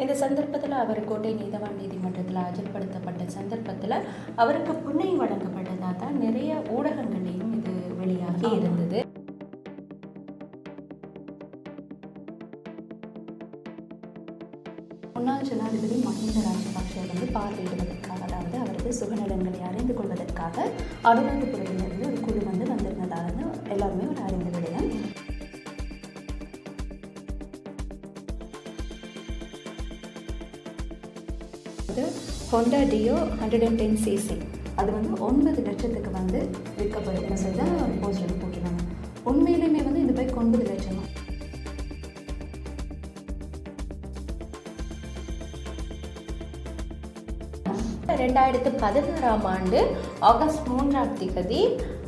இந்த சந்தர்ப்பத்தில் அவர் கோட்டை நீதவான் நீதிமன்றத்தில் ஆஜர்படுத்தப்பட்ட சந்தர்ப்பத்தில் அவருக்கு புண்ணை வழங்கப்பட்டதாக தான் நிறைய ஊடகங்களையும் இது வெளியாகி இருந்தது. முன்னாள் ஜனாதிபதி மஹிந்த ராஜபக்ஷ வந்து பார்வையிடுவதற்காக அதாவது அவரது சுகநலன்களை அறிந்து கொள்வதற்காக அனுராதபுரத்திலிருந்து ஒரு குழு வந்து Honda Dio hundred and ten CC. அது வந்து ஒன்பது லட்சத்துக்கு வந்து விற்கப்படுதுன்னு சொல்லி தான் ஒரு போஸ்டர் போட்டிருந்தாங்க. உண்மையிலுமே வந்து இந்த பைக் ஒன்பது லட்சமா ரெண்டாயிரத்து பதினாறாம் ஆண்டு ஆகஸ்ட் மூன்றாம் திகதி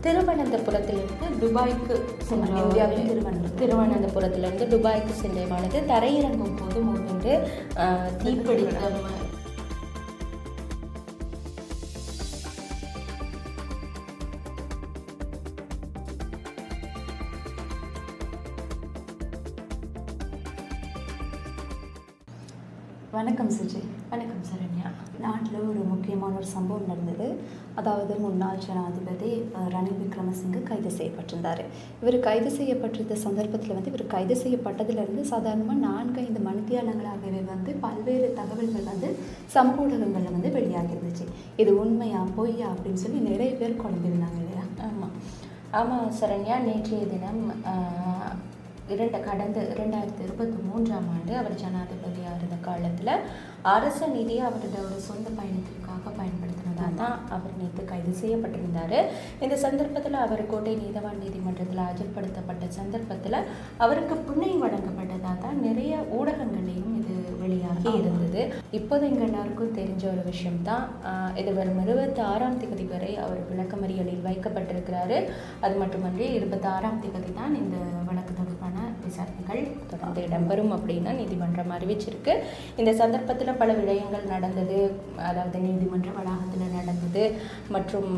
திருவனந்தபுரத்திலிருந்து துபாய்க்கு இந்தியாவின் திருவனந்தபுரம். திருவனந்தபுரத்திலிருந்து துபாய்க்கு சென்ற விமானது தரையிறங்கும் போது முன்னின்று தீப்பிடித்த வணக்கம் சுஜி. வணக்கம் சரண்யா. நாட்டில் ஒரு முக்கியமான ஒரு சம்பவம் நடந்தது. அதாவது முன்னாள் ஜனாதிபதி ரணில் விக்ரமசிங்கே கைது செய்யப்பட்டிருந்தார். இவர் கைது செய்யப்பட்டிருந்த சந்தர்ப்பத்தில் வந்து இவர் கைது செய்யப்பட்டதிலிருந்து சாதாரணமாக நான்கு ஐந்து மணித்தியாலங்களாகவே வந்து பல்வேறு தகவல்கள் வந்து சமூக ஊடகங்களில் வந்து வெளியாகி இருந்துச்சு. இது உண்மையா பொய்யா அப்படின்னு சொல்லி நிறைய பேர் குழம்பிருந்தாங்க இல்லையா? ஆமாம் ஆமாம் சரண்யா நேற்றைய தினம் இரண்டு கடந்த இரண்டாயிரத்தி இருபத்தி மூன்றாம் ஆண்டு அவர் ஜனாதிபதியாக இருந்த காலத்தில் அரச நிதியை அவரோட ஒரு சொந்த பயணத்திற்காக பயன்படுத்தினதாக தான் அவர் நேற்று கைது செய்யப்பட்டிருந்தார். இந்த சந்தர்ப்பத்தில் அவர் கோட்டை நீதவான் நீதிமன்றத்தில் ஆஜர்படுத்தப்பட்ட சந்தர்ப்பத்தில் அவருக்கு புண்ணை வழங்கப்பட்டதாக தான் நிறைய ஊடகங்களையும் இது வெளியாகி இருந்தது. இப்போது எங்கள் எல்லாருக்கும் தெரிஞ்ச ஒரு விஷயம்தான் இது வரும் இருபத்தி ஆறாம் தேதி வரை அவர் விளக்கமறியலில் வைக்கப்பட்டிருக்கிறாரு. அது மட்டுமன்றி இருபத்தி ஆறாம் தேதி தான் இந்த வழக்கு தொடர்பான விசாரணைகள் தொடர்ந்து இடம்பெறும் அப்படின்னு நீதிமன்றம் அறிவிச்சிருக்கு. இந்த சந்தர்ப்பத்தில் பல விடயங்கள் நடந்தது. அதாவது நீதிமன்ற வளாகத்தில் நடந்தது. மற்றும்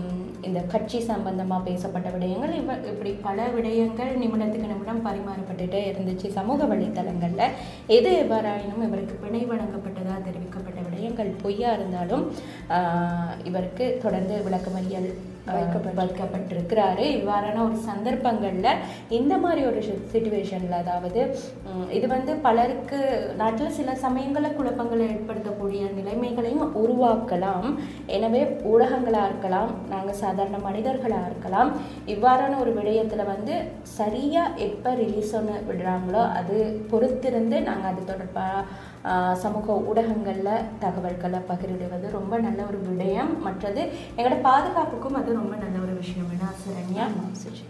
இந்த கட்சி சம்பந்தமாக பேசப்பட்ட விடயங்கள் இவ இப்படி பல விடயங்கள் நிமிடத்துக்கு நிமிடம் பரிமாறப்பட்டுட்டே இருந்துச்சு சமூக வலைத்தளங்களில். எது எவ்வாறாயினும் இவருக்கு பிணை வழங்கப்பட்டதாக தெரிவிக்கப்பட்ட விடயங்கள் பொய்யா இருந்தாலும் இவருக்கு தொடர்ந்து விளக்கமறியல் வைக்கப்பட்டிருக்கிறாரு. இவ்வாறான ஒரு சந்தர்ப்பங்களில் இந்த மாதிரி ஒரு சுச்சுவேஷனில் அதாவது இது வந்து பலருக்கு நாட்டில் சில சமயங்களில் குழப்பங்களை ஏற்படுத்தக்கூடிய நிலைமைகளையும் உருவாக்கலாம். எனவே ஊடகங்களாக இருக்கலாம் நாங்கள் சாதாரண மனிதர்களாக இருக்கலாம் இவ்வாறான ஒரு விடயத்தில் வந்து சரியாக எப்போ ரிலீஸ் ஒன்று விடுறாங்களோ அது பொறுத்திருந்து நாங்கள் அது தொடர்பாக சமூக ஊடகங்களில் தகவல்களை பகிரிடுவது ரொம்ப நல்ல ஒரு விடயம். மற்றது எங்களோட பாதுகாப்புக்கும் அது ரொம்ப நல்ல ஒரு விஷயம். என்ன சரண்யா சுஜி.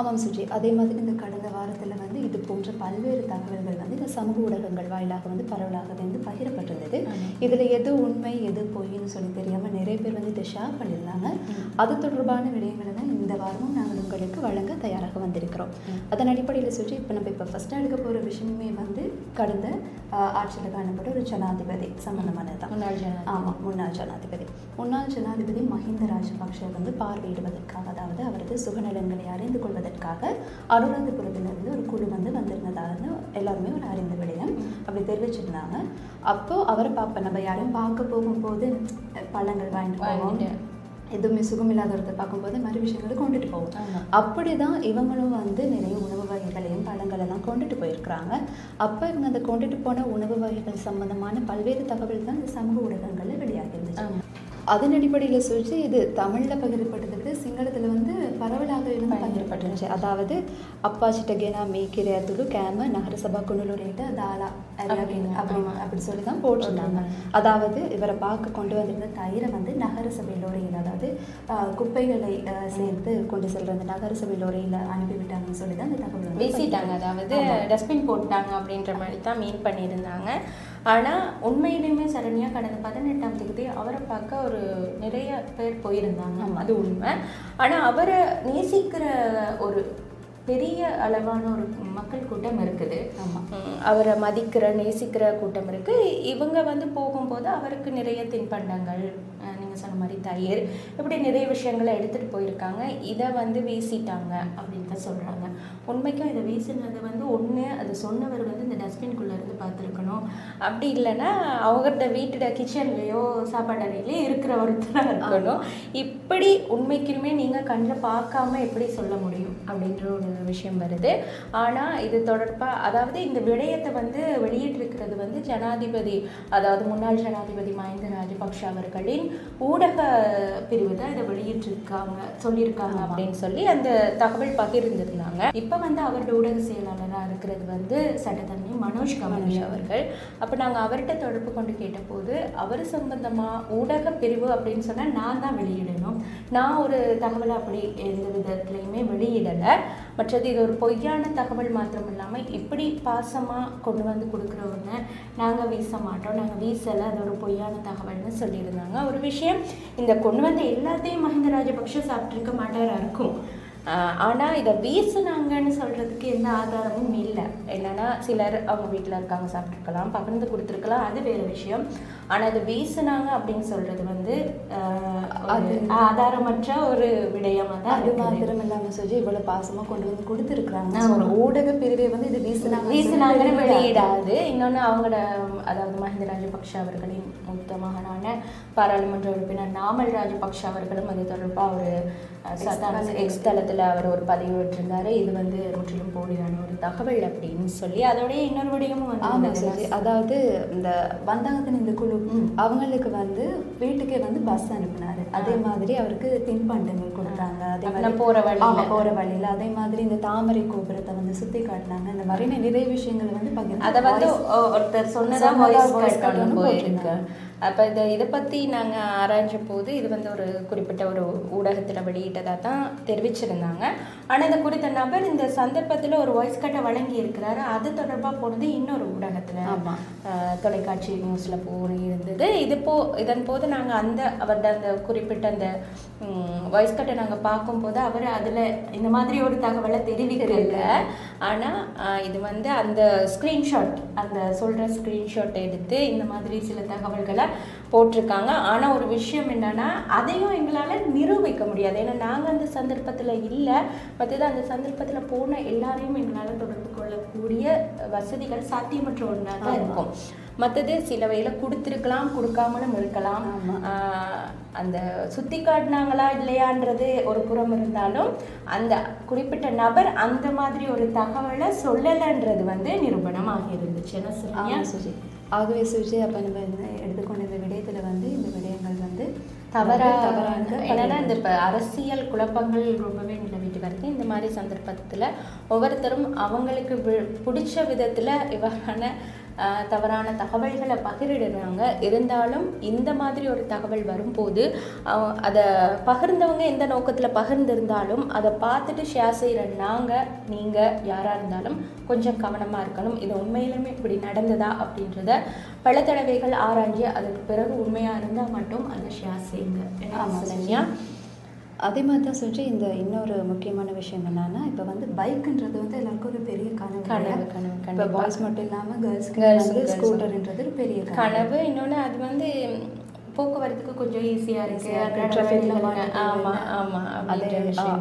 ஆமாம் சுஜி. அதே மாதிரி இந்த கடந்த வாரத்தில் வந்து இது போன்ற பல்வேறு தகவல்கள் வந்து இந்த சமூக ஊடகங்கள் வாயிலாக வந்து பரவலாக வந்து பகிரப்பட்டிருந்தது. இதில் எது உண்மை எது பொய்ன்னு சொல்லி தெரியாமல் நிறைய பேர் வந்து இதை ஷேர் பண்ணியிருந்தாங்க. அது தொடர்பான விடயங்களை தான் இந்த வாரமும் நாங்கள் உங்களுக்கு வழங்க தயாராக வந்திருக்கிறோம். அதன் அடிப்படையில் சுஜி இப்போ நம்ம இப்போ ஃபஸ்ட்டாக எடுக்க போகிற விஷயமே வந்து கடந்த ஆட்சியில் காணப்பட்ட ஒரு ஜனாதிபதி சம்பந்தமானது தான் முன்னாள் ஜனாதிபதி. ஆமாம் முன்னாள் ஜனாதிபதி. முன்னாள் ஜனாதிபதி மஹிந்த ராஜபக்ஷ வந்து பார்வையிடுவதற்காக அதாவது அவரது சுகநலன்களை அறிந்து கொள்வதற்காக அனுராதபுரத்திலிருந்து ஒரு குழு வந்து வந்திருந்ததான்னு எல்லாருமே ஒரு அறிந்த விடயம் அப்படி தெரிவிச்சிருந்தாங்க அப்போ அவரை பார்ப்போம் நம்ம யாரையும் பார்க்க போகும்போது பழங்கள் வாங்கிட்டு போவோம். எதுவுமே சுகமில்லாதவரத்தை பார்க்கும்போது மறு விஷயங்களை கொண்டுட்டு போவோம். அப்படி தான் இவங்களும் வந்து நிறைய உணவு வகைகளையும் பழங்களெல்லாம் கொண்டுட்டு போயிருக்கிறாங்க அப்போ இவங்க அந்த கொண்டுட்டு போன உணவு வகைகள் சம்பந்தமான பல்வேறு தகவல் தான் இந்த சமூக ஊடகங்களில் வெளியாகி இருந்துச்சு. அதன் அடிப்படையில் சொல்லிச்சு இது தமிழில் பகிரப்பட்டதுக்கு சிங்களத்தில் வந்து பரவலாக இருந்து பகிரப்பட்டுருச்சு. அதாவது அப்பாச்சிட்டகேனா மேய்க்கிரத்துக்கு கேம நகரசபா குணுலுரையிட்ட தாலா அப்படின்னு அப்படி சொல்லி தான் போட்டிருந்தாங்க. அதாவது இவரை பார்க்க கொண்டு வந்திருந்த தயிரை வந்து நகரசபை லோரியில் அதாவது குப்பைகளை சேர்த்து கொண்டு செல்ற அந்த நகரசபை லோரியில் அனுப்பிவிட்டாங்கன்னு சொல்லி தான் அந்த தகவல் வீசிட்டாங்க. அதாவது டஸ்ட்பின் போட்டாங்க அப்படின்ற மாதிரி தான் மீன் பண்ணியிருந்தாங்க. ஆனால் உண்மையிலுமே சரண்யா கடந்த பதினெட்டாம் தேதி அவரை பார்க்க ஒரு நிறைய பேர் போயிருந்தாங்க. அது உண்மை. ஆனால் அவரை நேசிக்கிற ஒரு பெரிய அளவான ஒரு மக்கள் கூட்டம் இருக்குது. அவரை மதிக்கிற நேசிக்கிற கூட்டம் இருக்கு. இவங்க வந்து போகும்போது அவருக்கு நிறைய தின்பண்டங்கள் அஹ், நீங்க சொன்ன மாதிரி தயிர் இப்படி நிறைய விஷயங்களை எடுத்துட்டு போயிருக்காங்க. இதை வந்து வீசிட்டாங்க அப்படின்னு தான் சொல்றாங்க. உண்மைக்கும் இதை வீசினது வந்து ஒண்ணு அது சொன்னவர் வந்து இந்த டஸ்ட்பின்குள்ள இருந்து பார்த்துருக்கணும். அப்படி இல்லைன்னா அவங்கள்ட்ட வீட்டுட கிச்சன்லேயோ சாப்பாடு அறையிலையோ இருக்கிற ஒருத்தராக இருக்கணும். இப்படி உண்மைக்குமே நீங்கள் கண்ணில் பார்க்காம எப்படி சொல்ல முடியும்? அப்படின்ற ஒரு விஷயம் வருது. ஆனால் இது தொடர்பாக அதாவது இந்த விடயத்தை வந்து வெளியிட்டிருக்கிறது வந்து ஜனாதிபதி அதாவது முன்னாள் ஜனாதிபதி மஹிந்த ராஜபக்ஷ அவர்களின் ஊடக பிரிவு தான் இதை வெளியிட்டிருக்காங்க சொல்லியிருக்காங்க அப்படின்னு சொல்லி அந்த தகவல் பகிர்ந்திருந்தாங்க. இப்போ வந்து அவரோட ஊடக செயலாளராக இருக்கிறது வந்து சட்டத்தரணி மனோஜ் கமலேஷ் அவர்கள். அப்போ நாங்கள் அவர்கிட்ட தொடர்பு கொண்டு கேட்டபோது அவர் சம்பந்தமாக ஊடக பிரிவு அப்படின்னு சொன்னால் நான் தான் வெளியிடணும். நான் ஒரு தகவலை அப்படி எந்த விதத்துலையுமே வெளியிடலை. மற்றது இது ஒரு பொய்யான தகவல் மாத்திரம் இல்லாமல் இப்படி பாசமாக கொண்டு வந்து கொடுக்குறவங்க நாங்கள் வீச மாட்டோம். நாங்கள் வீசலை அது ஒரு பொய்யான தகவல்னு சொல்லியிருந்தாங்க. ஒரு விஷயம் இந்த கொண்டு வந்த எல்லாத்தையும் மஹிந்த ராஜபக்ஷ சாப்பிட்ருக்க மாட்டாரா இருக்கும். ஆஹ் ஆனா இதை வீசுனாங்கன்னு சொல்றதுக்கு எந்த ஆதாரமும் இல்லை. என்னன்னா சிலர் அவங்க வீட்டில் இருக்காங்க சாப்பிட்ருக்கலாம் பகிர்ந்து கொடுத்துருக்கலாம் அது வேற விஷயம். ஆனா இதை வீசுனாங்க அப்படின்னு சொல்றது வந்து ஆதாரமற்ற ஒரு விடயமா தான் அது. மாத்திரம் இல்லாம சொல்லி இவ்வளவு பாசமா கொண்டு வந்து கொடுத்துருக்குறாங்க. ஒரு ஊடக பிரிவை வந்து இது வீசினாங்க வீசினாங்கன்னு வெளியிடாது. இன்னொன்று அவங்களோட அதாவது மஹிந்த ராஜபக்ஷ அவர்களின் மூத்த மகனான பாராளுமன்ற உறுப்பினர் நாமல் ராஜபக்ஷ அவர்களும் அது தொடர்பாக ஒரு எக்ஸ் தளத்தில் அவர் ஒரு பதிவு விட்டிருந்தாரு. இது வந்து முற்றிலும் போலியான ஒரு தகவல் அப்படின்னு சொல்லி அதோடய இன்னொரு விடயமும் ஆமா வந்து சரி அதாவது இந்த வந்தாங்கத்தின் இந்த குழு அவங்களுக்கு வந்து வீட்டுக்கே வந்து பஸ் அனுப்புனாரு. அதே மாதிரி அவருக்கு தின்பண்டங்கள் கொடுத்தாங்க. அதே மாதிரி வழியில. ஆமா, போற வழியில. அதே மாதிரி இந்த தாமரை கோபுரத்தை வந்து சுத்தி காட்டினாங்க. இந்த மாதிரி நிறைய விஷயங்களை வந்து பகிர்ந்து அதை வந்து ஒருத்தர் சொன்னதா சொன்னதா அப்போ இதை இதை பற்றி நாங்கள் ஆராய்ஞ்ச போது இது வந்து ஒரு குறிப்பிட்ட ஒரு ஊடகத்தில் வெளியிட்டதாக தான் தெரிவிச்சிருந்தாங்க. ஆனால் இந்த குறித்த நபர் இந்த சந்தர்ப்பத்தில் ஒரு வாய்ஸ் கட்டை வழங்கி இருக்கிறாரு. அது தொடர்பாக போனது இன்னொரு ஊடகத்தில். தொலைக்காட்சி நியூஸில் போய் இருந்தது. இது போ இதன் போது நாங்கள் அந்த அவரோட அந்த குறிப்பிட்ட அந்த வாய்ஸ் கட்டை நாங்கள் பார்க்கும்போது அவர் அதில் இந்த மாதிரி ஒரு தகவலை தெரிவிக்கல. ஆனால் இது வந்து அந்த ஸ்க்ரீன்ஷாட் அந்த சொல்கிற ஸ்க்ரீன்ஷாட் எடுத்து இந்த மாதிரி சில தகவல்களை போட்டிருக்காங்க. ஆனால் ஒரு விஷயம் என்னன்னா அதையும் எங்களால் நிரூபிக்க முடியாது. ஏன்னா நாங்கள் அந்த சந்தர்ப்பத்தில் இல்லை. மற்றது அந்த சந்தர்ப்பத்தில் போன எல்லாரையும் எங்களால் தொடர்பு கொள்ளக்கூடிய வசதிகள் சாத்தியமற்ற ஒன்றாக தான் இருக்கும். மற்றது சில வகையில் கொடுத்துருக்கலாம் கொடுக்காமலும் இருக்கலாம். அந்த சுத்தி காட்டினாங்களா இல்லையான்றது ஒரு புறம் இருந்தாலும் அந்த குறிப்பிட்ட நபர் அந்த மாதிரி ஒரு தகவலை சொல்லலைன்றது வந்து நிரூபணமாக இருந்துச்சு. என்ன சொல்றீங்க ஆமா சுஜி. ஆகவே சுஜி அப்ப நம்ம எடுத்துக்கொண்ட இந்த விடயத்துல வந்து இந்த விடயங்கள் வந்து தவறா தவறாக என்னன்னா இந்த இப்போ அரசியல் குழப்பங்கள் ரொம்பவே நிலவிட்டு வருது இந்த மாதிரி சந்தர்ப்பத்தில் ஒவ்வொருத்தரும் அவங்களுக்கு பிடிச்ச விதத்தில் இவ்வாறான தவறான தகவல்களை பகிரிடுறாங்க. இருந்தாலும் இந்த மாதிரி ஒரு தகவல் வரும்போது அதை பகிர்ந்தவங்க எந்த நோக்கத்தில் பகிர்ந்திருந்தாலும் அதை பார்த்துட்டு ஷேர் செய்கிற நாங்கள் நீங்கள் யாராக இருந்தாலும் கொஞ்சம் கவனமாக இருக்கணும். இது உண்மையிலுமே இப்படி நடந்ததா அப்படின்றத பல தடவைகள் ஆராய்ஞ்சு அதுக்கு பிறகு உண்மையாக இருந்தால் மட்டும் அதை ஷேர் செய்யுங்க. சரண்யா? அதே மாதிரி தான் சொல்லி இந்த இன்னொரு முக்கியமான விஷயம் என்னன்னா இப்போ வந்து பைக்குன்றது வந்து எல்லாருக்கும் ஒரு பெரிய கனவு கனவு, இப்போ. பாய்ஸ் மட்டும் இல்லாமல் கேர்ள்ஸ்க்கு Girls, வந்து. ஸ்கூட்டர்ன்றது ஒரு பெரிய கனவு இன்னொன்று அது வந்து போக்குவரத்துக்கு கொஞ்சம் ஈஸியாக இருக்கு Easy-ஆ இருக்கு. அன்றாட Traffic வழியில ல இருக்க- மாட்டிக்க ஆமா வேண்டாம். ஆமா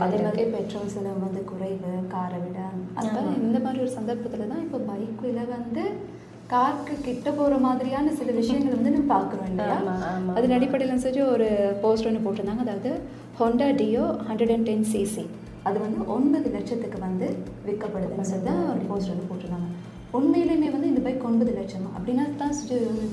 அதே மாதிரி. பெட்ரோல் செலவு வந்து குறைவு காரை விட அப்போ. இந்த மாதிரி ஒரு சந்தர்ப்பத்தில் தான் இப்போ பைக்கில் வந்து காருக்கு கிட்ட போகிற மாதிரியான சில விஷயங்கள் வந்து நம்ம பார்க்குறோம் இல்லையா அதன். அடிப்படையில் சொல்லி ஒரு போஸ்ட் ஒன்று போட்டிருந்தாங்க அதாவது Honda Dio hundred and ten CC அது வந்து ஒன்பது லட்சத்துக்கு வந்து விற்கப்படுதுன்னு சொல்லி தான் ஒரு போஸ்ட் வந்து போட்டிருந்தாங்க. உண்மையிலுமே வந்து இந்த பைக் ஒன்பது லட்சம் அப்படின்னா தான்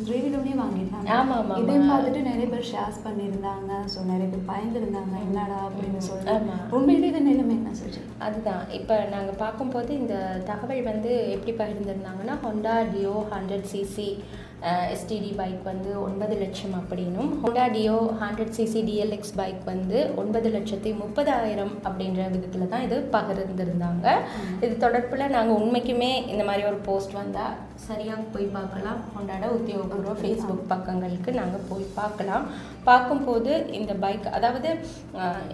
ரிவிலோனே வாங்கியிருந்தாங்க. ஆமா, ஆமா, ஆமா. இதையும் பார்த்துட்டு நிறைய பேர் ஷேர்ஸ் பண்ணியிருந்தாங்க. ஸோ நிறைய பேர் பயந்துருந்தாங்க. என்னடா அப்படின்னு சொல்லி ஆமா. உண்மையிலே இது நிலைமை என்ன சொல்லி அதுதான். இப்போ நாங்கள் பார்க்கும்போது இந்த தகவல் வந்து எப்படி பகிர்ந்திருந்தாங்கன்னா Honda Dio hundred CC STD bike வந்து ஒன்பது லட்சம் அப்படின்னும். Honda Dio hundred CC DLX bike வந்து ஒன்பது லட்சத்தி முப்பதாயிரம் அப்படின்ற விதத்தில் தான் இது பகிர்ந்திருந்தாங்க. இது தொடர்பில் நாங்கள் உண்மைக்குமே இந்த மாதிரி ஒரு போஸ்ட் வந்தால் சரியாக போய் பார்க்கலாம். ஹோண்டாட உத்தியோகபூர்வ ஃபேஸ்புக் பக்கங்களுக்கு நாங்கள் போய் பார்க்கலாம். பார்க்கும்போது இந்த பைக் அதாவது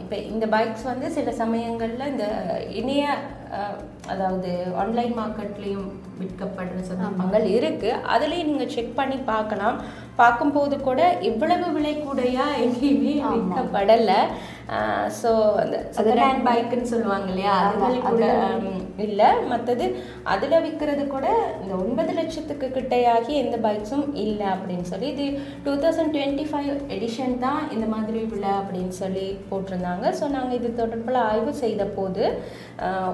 இப்போ இந்த பைக்ஸ் வந்து சில சமயங்களில் இந்த இணைய அதாவது ஆன்லைன் மார்க்கெட்லேயும் விற்கப்படுற சந்தர்ப்பங்கள் இருக்குது அதுலேயும் நீங்கள் செக் பண்ணி பார்க்கலாம். பார்க்கும்போது கூட இவ்வளவு விலை கூடையா எங்கேயுமே. விற்கப்படலை. ஸோ அந்த செகண்ட் ஹேண்ட் பைக்குன்னு சொல்லுவாங்க இல்லையா? அதுகள் கூட இல்லை மற்றது அதில் விற்கிறது கூட இந்த ஒன்பது லட்சத்துக்கு கிட்டையாகி எந்த பைக்ஸும் இல்லை அப்படின்னு சொல்லி இது two thousand twenty five edition தான் இந்த மாதிரி விலை அப்படின்னு சொல்லி போட்டிருந்தாங்க. ஸோ நாங்கள் இது தொடர்பில் ஆய்வு செய்த போது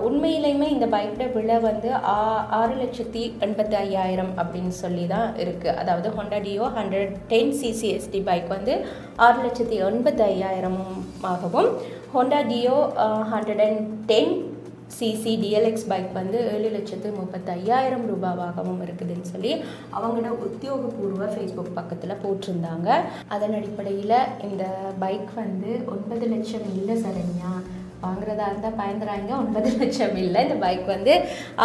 உண்மையிலையுமே இந்த பைக்கோட விலை வந்து ஆ ஆறு லட்சத்தி எண்பத்தி ஐயாயிரம் அப்படின்னு சொல்லி தான் இருக்குது அதாவது Honda Dio hundred ten CC STD bike வந்து ஆறு லட்சத்தி எண்பத்தி ஐயாயிரமாகவும் Honda Dio hundred and ten CC DLX bike வந்து ஏழு லட்சத்து முப்பத்தையாயிரம் ரூபாவாகவும் இருக்குதுன்னு சொல்லி அவங்களோட உத்தியோகபூர்வ ஃபேஸ்புக் பக்கத்தில் போட்டிருந்தாங்க. அதன் அடிப்படையில் இந்த பைக் வந்து ஒன்பது லட்சம் இல்லை சரண்யா வாங்குறதா இருந்தால் பயந்துறாங்க ஒன்பது லட்சம் இல்லை இந்த பைக் வந்து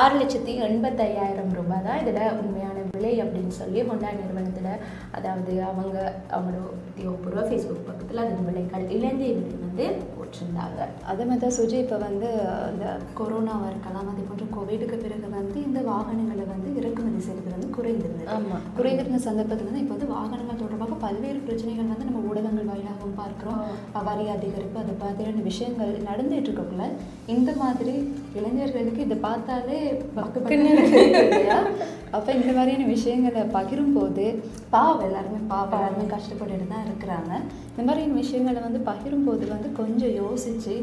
ஆறு லட்சத்தி எண்பத்தையாயிரம் ரூபாய் தான் இதில் உண்மையான விலை அப்படின்னு சொல்லி ஹொண்டா நிறுவனத்தில் அதாவது அவங்க அவங்களோட உத்தியோகபூர்வ ஃபேஸ்புக் பக்கத்தில் அதன் விலைகள் இலங்கை வந்து போட்டிருந்தாங்க. அதே மாதிரி தான் சுஜி இப்போ வந்து இந்த கொரோனாவாக இருக்கலாம் அதே போன்று கோவிடுக்கு பிறகு வந்து இந்த வாகனங்களை வந்து இறக்குமதி செய்கிறது வந்து குறைந்திருந்தது. ஆமா. குறைந்திருந்த சந்தர்ப்பத்தில் வந்து இப்போ வந்து வாகனங்கள் தொடர்பாக பல்வேறு பிரச்சனைகள் வந்து நம்ம ஊடகங்கள் வாயிலாகவும் பார்க்குறோம். வரி அதிகரிப்பு அது மாதிரியான விஷயங்கள் நடந்துட்டு இருக்கக்குள்ள இந்த மாதிரி இளைஞர்களுக்கு இதை பார்த்தாலே அப்போ இந்த மாதிரியான விஷயங்களை பகிரும் போது பாவம் எல்லாருமே பாவம் எல்லாருமே கஷ்டப்பட்டுட்டு தான் இருக்கிறாங்க இந்த மாதிரியான விஷயங்களை வந்து பகிரும் போது வந்து கொஞ்சம் யோசிச்சு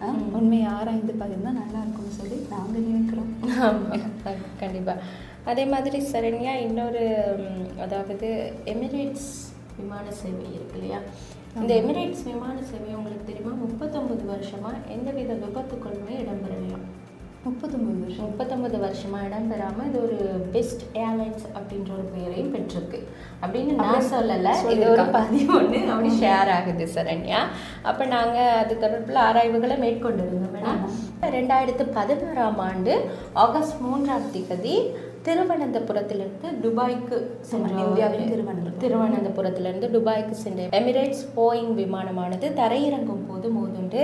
அஹ், உண்மையை ஆராய்ந்து பகிர்ந்தா நல்லா இருக்கும்னு சொல்லி நாங்கள் நினைக்கிறோம். கண்டிப்பாக அதே மாதிரி சரண்யா இன்னொரு அதாவது எமிரேட்ஸ் விமான சேவை இருக்கு இல்லையா? இந்த எமிரேட்ஸ் விமான சேவை உங்களுக்கு தெரியுமா? முப்பத்தொன்பது வருஷமாக எந்தவித விபத்துக்களுமே இடம்பெறலையாம். முப்பத்தொம்பது வருஷம். முப்பத்தொன்பது வருஷமாக இடம்பெறாமல் இது ஒரு பெஸ்ட் ஏர்லைன்ஸ் அப்படின்ற ஒரு பெயரையும் பெற்றிருக்கு. அப்படின்னு நான் சொல்லலை. இது ஒரு பதிவு ஒன்று அப்படி ஷேர் ஆகுது சரண்யா அப்போ நாங்கள் அது தொடர்பில் ஆராய்வுகளை மேற்கொண்டிருந்தோம். வேணா ரெண்டாயிரத்து பதினாறாம் ஆண்டு ஆகஸ்ட் மூன்றாம் தேதி திருவனந்தபுரத்திலிருந்து துபாய்க்கு சென்ற இந்தியாவின் திருவனந்தபுரம். திருவனந்தபுரத்திலிருந்து துபாய்க்கு சென்ற எமிரேட்ஸ் போயிங் விமானமானது தரையிறங்கும் போது மோதுண்டு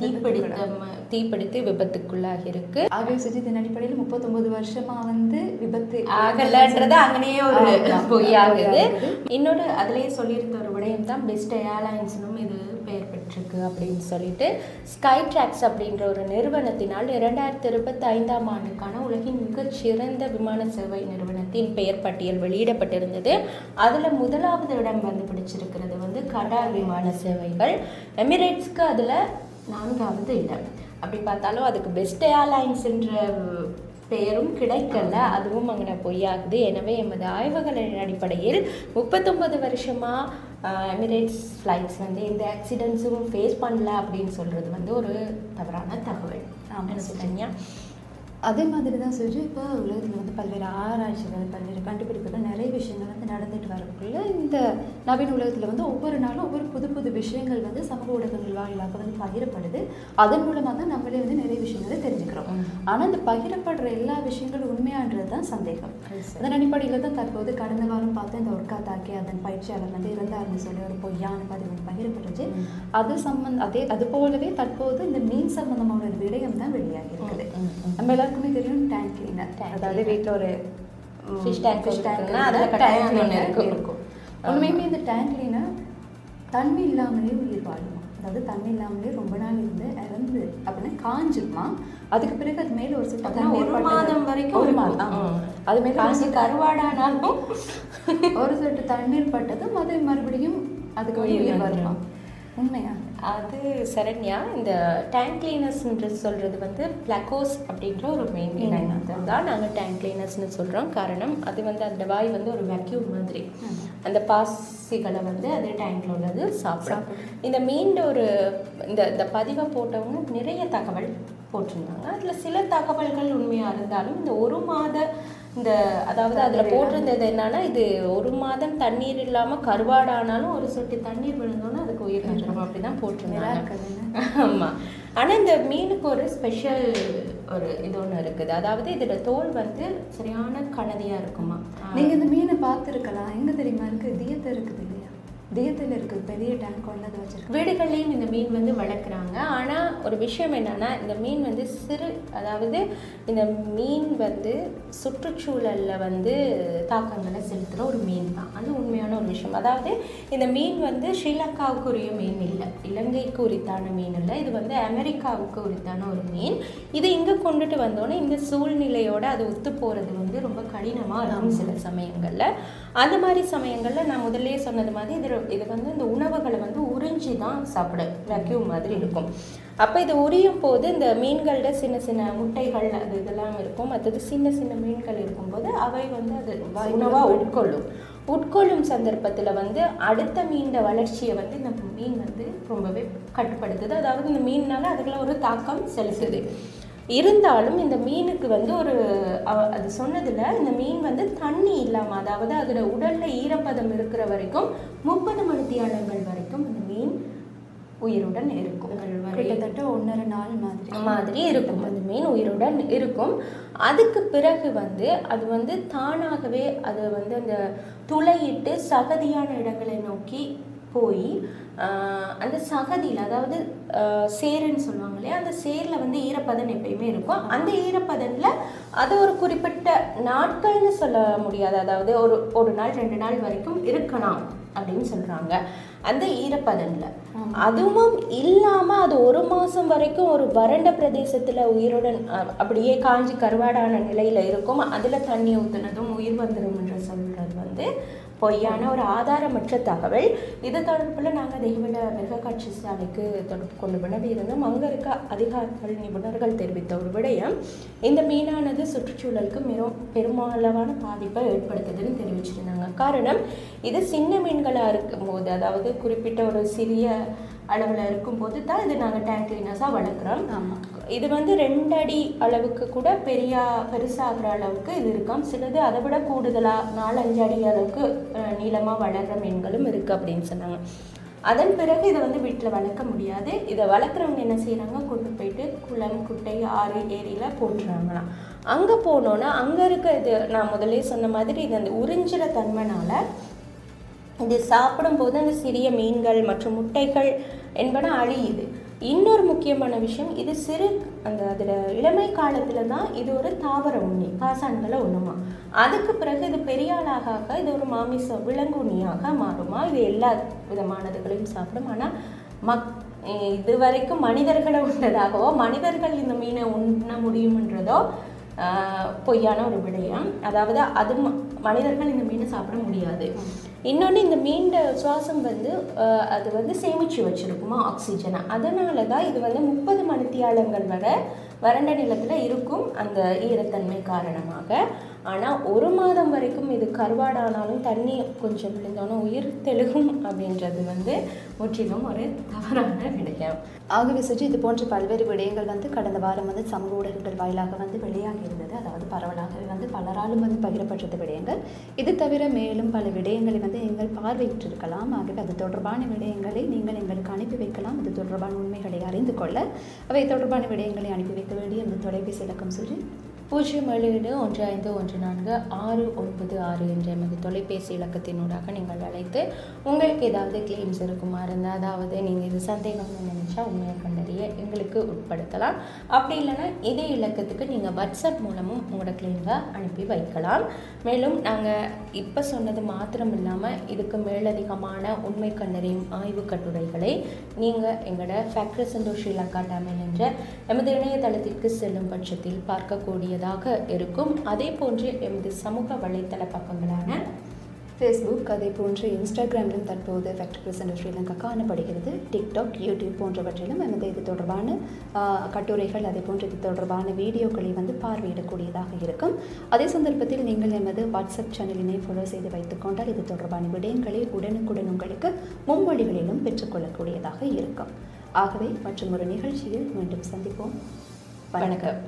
தீப்பிடித்த தீப்பிடித்து விபத்துக்குள்ளாகி இருக்கு ஆகவே சுஜித்தின் அடிப்படையில் முப்பத்தொன்பது வருஷமா வந்து விபத்து ஆகலன்றது அங்கனே ஒரு பொய்யாகுது. இன்னொரு அதுலயே சொல்லியிருந்த ஒரு விடயம் தான் பெஸ்ட் ஏர்லைன்ஸ்னும் இது அப்படின்னு சொல்லிட்டு ஸ்கை ட்ராக்ஸ் அப்படின்ற ஒரு நிறுவனத்தினால் இரண்டாயிரத்தி இருபத்தி ஐந்தாம் ஆண்டுக்கான உலகின் மிகச்சிறந்த விமான சேவை நிறுவனத்தின் பெயர் பட்டியல் வெளியிடப்பட்டிருந்தது. அதில் முதலாவது இடம் வந்து பிடிச்சிருக்கிறது வந்து கடார் விமான சேவைகள். எமிரேட்ஸ்க்கு அதில் நான்காவது இடம். அப்படி பார்த்தாலும் அதுக்கு பெஸ்ட் ஏர்லைன்ஸ்ன்ற பெயரும் கிடைக்கல. அதுவும் அங்கே பொய்யாகுது. எனவே எமது ஆய்வுகளின் அடிப்படையில் முப்பத்தொன்பது வருஷமாக எமிரேட்ஸ் ஃப்ளைட்ஸ் வந்து எந்த ஆக்சிடென்ட்ஸும் ஃபேஸ் பண்ணல அப்படின்னு சொல்கிறது வந்து ஒரு தவறான தகவல். சொல்றீங்க? அதே மாதிரி தான் சுஜி இப்போ உலகத்தில் வந்து பல்வேறு ஆராய்ச்சிகள் பல்வேறு கண்டுபிடிப்புகள் நிறைய விஷயங்கள் வந்து நடந்துட்டு வரக்குள்ள இந்த நவீன உலகத்தில் வந்து ஒவ்வொரு நாளும் ஒவ்வொரு புது புது விஷயங்கள் வந்து சமூக ஊடகங்கள் வாயிலாக வந்து பகிரப்படுது அதன் மூலமாக தான் நம்மளே வந்து நிறைய விஷயங்களை தெரிஞ்சுக்கிறோம். ஆனால் இந்த பகிரப்படுற எல்லா விஷயங்களும் உண்மையான்றது தான் சந்தேகம். அதன் அடிப்படையில் தான் தற்போது கடந்த வாரம் பார்த்து இந்த ஒர்க்கா தாக்கி அதன் பயிற்சியாளர் வந்து இறந்தார்னு சொல்லி ஒரு பொய்யான பதிவு வந்து பகிரப்பட்டுச்சு. அது சம்பந்த அதே அது போலவே தற்போது இந்த மீன் சம்பந்தமான ஒரு விடயம் தான் வெளியாகி இருக்குது ம், ம். எல்லாருக்குமே தெரியும் டேங்க் கிளீனர் அதாவது. வீட்டில் ஒரு Fish tank ஃபிஷ் டேங்க் அதுல அது ஒண்ணு இருக்கும். உண்மையுமே இந்த டேங்க் கிளீனர் தண்ணி இல்லாமலே உயிர் வாழுமா அதாவது தண்ணி இல்லாமலே ரொம்ப நாள் இருந்து இறந்து அப்படின்னா காஞ்சிருமா அதுக்கு பிறகு அது மேல ஒரு சிட்ட ஒரு. மாதம் வரைக்கும் ஒரு. மாதம். அது மேல சிட்ட- கருவாடானாலும் ஒரு சொட்டு தண்ணீர் பட்டதும் அது மறுபடியும் அதுக்கு உயிர். வருமா உண்மையா அது சரண்யா இந்த டேங்க் கிளீனர்ஸ்ன்றது சொல்கிறது வந்து பிளக்கோஸ் அப்படின்ற ஒரு மெயின் இனத்தை தான் நாங்கள் டேங்க் கிளீனர்ஸ்னு சொல்கிறோம் காரணம் அது வந்து அந்த வாய் வந்து ஒரு வேக்யூம் மாதிரி. அந்த பாசிகளை வந்து அது டேங்க்ல உள்ளது சாப்பிடும். இந்த மீண்டும் ஒரு இந்த இந்த பதிவை போட்டவங்க நிறைய தகவல் போட்டிருந்தாங்க. அதில் சில தகவல்கள் உண்மையாக இருந்தாலும் இந்த ஒரு மாத இந்த அதாவது அதில் போட்டிருந்தது என்னன்னா இது ஒரு மாதம் தண்ணீர் இல்லாமல் கருவாடானாலும் ஒரு சொட்டு தண்ணீர் விழுந்தோன்னா அதுக்கு உயிர் வந்துடும் அப்படி தான் போட்டிருந்தாங்க ஆமாம் ஆனால் இந்த மீனுக்கு ஒரு ஸ்பெஷல் ஒரு இது ஒன்று இருக்குது. அதாவது இதோட தோல் வந்து சரியான கனதியாக இருக்குமா. நீங்க இந்த மீனை பார்த்துருக்கலாம். எங்க தெரியுமா? இருக்கு. தியத்தை இருக்குது இல்லையா? தேயத்தில் இருக்க பெரிய டேங்க் வந்து அதை வச்சிருக்கோம் வீடுகள்லேயும் இந்த மீன் வந்து வளர்க்குறாங்க. ஆனால் ஒரு விஷயம் என்னன்னா இந்த மீன் வந்து சிறு அதாவது இந்த மீன் வந்து சுற்றுச்சூழலில் வந்து தாக்கங்களை செலுத்துகிற ஒரு மீன் தான். அது உண்மையான ஒரு விஷயம். அதாவது இந்த மீன் வந்து ஸ்ரீலங்காவுக்கு உரிய மீன் இல்லை. இலங்கைக்கு உரித்தான மீன் இல்லை. இது வந்து அமெரிக்காவுக்கு உரித்தான ஒரு மீன். இது இங்கே கொண்டுட்டு வந்தோன்னே இந்த சூழ்நிலையோடு அது ஒத்து போகிறது வந்து ரொம்ப கடினமாக இருக்கும் சில சமயங்களில். அந்த மாதிரி சமயங்களில் நான் முதல்லயே சொன்னது மாதிரி இது இது வந்து இந்த உணவுகளை வந்து உறிஞ்சி தான் சாப்பிட வேக்யூம் மாதிரி இருக்கும். அப்போ இது உரியும் போது இந்த மீன்களோட சின்ன சின்ன முட்டைகள் அது இதெல்லாம் இருக்கும். மற்றது சின்ன சின்ன மீன்கள் இருக்கும்போது அவை வந்து அது உணவாக உட்கொள்ளும். உட்கொள்ளும் சந்தர்ப்பத்தில் வந்து அடுத்த மீனோட வளர்ச்சியை வந்து இந்த மீன் வந்து ரொம்பவே கட்டுப்படுத்துது. அதாவது இந்த மீன்னால அதுக்குள்ள ஒரு தாக்கம் செலுத்துது. இருந்தாலும் இந்த மீனுக்கு வந்து ஒரு அது சொன்னதுல இந்த மீன் வந்து தண்ணி இல்லாம அதாவது அதோட உடல்ல ஈரப்பதம் இருக்கிற வரைக்கும் முப்பது மணித்தியாலங்கள் வரைக்கும் அந்த மீன் உயிருடன் இருக்கும். கிட்டத்தட்ட ஒன்றரை நாள் மாதிரி. மாதிரி இருக்கும். அந்த மீன் உயிருடன் இருக்கும். அதுக்கு பிறகு வந்து அது வந்து தானாகவே அது வந்து அந்த துளையிட்டு சகதியான இடங்களை நோக்கி போய் அந்த சகதியில் அதாவது சேருன்னு சொல்லுவாங்க இல்லையா? அந்த சேரில் வந்து ஈரப்பதன் எப்பயுமே இருக்கும். அந்த ஈரப்பதனில் அது ஒரு குறிப்பிட்ட நாட்கள்னு சொல்ல முடியாது. அதாவது ஒரு ஒரு நாள் ரெண்டு நாள் வரைக்கும் இருக்கலாம் அப்படின்னு சொல்கிறாங்க அந்த ஈரப்பதனில் அதுவும் இல்லாமல் அது ஒரு மாதம் வரைக்கும் ஒரு வறண்ட பிரதேசத்தில் உயிருடன் அப்படியே காஞ்சி கருவாடான நிலையில் இருக்கும். அதில் தண்ணி ஊற்றுனதும் உயிர் வந்துடும்ன்ற சொல்கிறது வந்து பொய்யான ஒரு ஆதாரமற்ற தகவல். இது தொடர்பில் நாங்கள் தெய்வல மிருகக்காட்சி சாலைக்கு தொடர்பு கொண்டு வினவி இருந்தோம். அங்கே இருக்க அதிகாரிகள் நிபுணர்கள் தெரிவித்த ஒரு விடயம் இந்த மீனானது சுற்றுச்சூழலுக்கு மிகவும் பெருமளவான பாதிப்பை ஏற்படுத்துதுன்னு தெரிவிச்சிருந்தாங்க. காரணம் இது சின்ன மீன்களாக இருக்கும்போது அதாவது குறிப்பிட்ட ஒரு சிறிய அளவில் இருக்கும்போது தான் இது நாங்கள் டேங்க் கிளீனர்ஸாக வளர்க்குறோம். இது வந்து ரெண்டு அடி அளவுக்கு கூட பெரிய பெருசாகிற அளவுக்கு இது இருக்காம். சிலது அதை விட கூடுதலாக நாலஞ்சு அடி அளவுக்கு நீளமாக வளர்கிற மீன்களும் இருக்குது அப்படின்னு சொன்னாங்க. அதன் பிறகு இதை வந்து வீட்டில் வளர்க்க முடியாது. இதை வளர்க்குறவங்க என்ன செய்கிறாங்க கொண்டு போயிட்டு குளம் குட்டை ஆறு ஏரியில் போட்டுறாங்களாம். அங்கே போனோன்னா அங்கே இருக்க இது நான் முதல்லயே சொன்ன மாதிரி இது அந்த உறிஞ்சிற தன்மைனால இது சாப்பிடும்போது அந்த சிறிய மீன்கள் மற்றும் முட்டைகள் என்பன அழியுது. இன்னொரு முக்கியமான விஷயம் இது சிறு அந்த அதில் இளமை காலத்தில் தான் இது ஒரு தாவர உண்ணி பாசான்களை உண்ணுமா. அதுக்கு பிறகு இது பெரிய ஆளாக ஆக இது ஒரு மாமிச விலங்கு உண்ணியாக மாறுமா? இது எல்லா விதமானதுகளையும் சாப்பிடும். ஆனால் மக் இது வரைக்கும் மனிதர்களை உண்டதாகவோ மனிதர்கள் இந்த மீனை உண்ண முடியுமன்றதோ பொய்யான ஒரு விடயம். அதாவது அது மனிதர்கள் இந்த மீனை சாப்பிட முடியாது. இன்னொன்று இந்த மீனோட சுவாசம் வந்து அது வந்து சேமித்து வச்சிருக்குமா ஆக்சிஜனை அதனால தான் இது வந்து முப்பது மணித்தியாலங்கள் வரை வறண்ட நிலத்தில் இருக்கும் அந்த ஈரத்தன்மை காரணமாக. ஆனால் ஒரு மாதம் வரைக்கும் இது கருவாடானாலும் தண்ணி கொஞ்சம் விழுந்தோன்னா உயிர் தெழுகும் அப்படின்றது வந்து முற்றிலும் ஒரு தவறான விடயம் ஆகவே சுஜி இது போன்ற பல்வேறு விடயங்கள் வந்து கடந்த வாரம் வந்து சமூக ஊடகங்கள் வாயிலாக வந்து வெளியாகி இருந்தது அதாவது பரவலாகவே வந்து பலராலும் வந்து பகிரப்பட்டது விடயங்கள். இது தவிர மேலும் பல விடயங்களை வந்து நீங்கள் பார்வையிட்டிருக்கலாம். ஆகவே அது தொடர்பான விடயங்களை நீங்கள் எங்களுக்கு அனுப்பி வைக்கலாம். இது தொடர்பான உண்மைகளை அறிந்து கொள்ள. அவை தொடர்பான விடயங்களை அனுப்பி வைக்க வேண்டிய அந்த தொலைபேசி இலக்கம் சுஜி. பூஜ்ஜியம் ஏழு ஏழு ஒன்று ஐந்து ஒன்று நான்கு ஆறு ஒன்பது ஆறு என்ற எமது தொலைபேசி இலக்கத்தினூடாக நீங்கள் அழைத்து உங்களுக்கு ஏதாவது கிளைம்ஸ் இருக்குமா இருந்தால் அதாவது நீங்கள் இது சந்தேகம்னு நினச்சா உண்மையை கண்டறிய எங்களுக்கு உட்படுத்தலாம். அப்படி இல்லைன்னா இதே இலக்கத்துக்கு நீங்கள் வாட்ஸ்அப் மூலமும் உங்களோட கிளைம்ஸை அனுப்பி வைக்கலாம். மேலும் நாங்கள் இப்போ சொன்னது மாத்திரம் இல்லாமல் இதுக்கு மேலதிகமான உண்மை கண்டறியும் ஆய்வு கட்டுரைகளை நீங்கள் எங்களோட ஃபேக்ட்ரி சந்தோஷ் ஸ்ரீலங்கா டேமில் என்ற எமது இணையதளத்திற்கு செல்லும் பட்சத்தில் பார்க்கக்கூடியதாக இருக்கும். அதே போன்று எமது சமூக வலைத்தள பக்கங்களான ஃபேஸ்புக் அதே போன்று இன்ஸ்டாகிராமிலும் தற்போது ஃபேக்டரி பிரசன்ட் ஸ்ரீலங்கா காணப்படுகிறது. டிக்டாக் யூடியூப் போன்றவற்றிலும் நமது இது தொடர்பான கட்டுரைகள் அதே போன்று இது தொடர்பான வீடியோக்களை வந்து பார்வையிடக்கூடியதாக இருக்கும். அதே சந்தர்ப்பத்தில் நீங்கள் எமது வாட்ஸ்அப் சேனலினை ஃபாலோ செய்து வைத்துக்கொண்டால் இது தொடர்பான விடயங்களை உடனுக்குடன் உங்களுக்கு மும்மொழிகளிலும் பெற்றுக்கொள்ளக்கூடியதாக இருக்கும். ஆகவே மற்றும் ஒரு நிகழ்ச்சியில் மீண்டும் சந்திப்போம். வணக்கம்.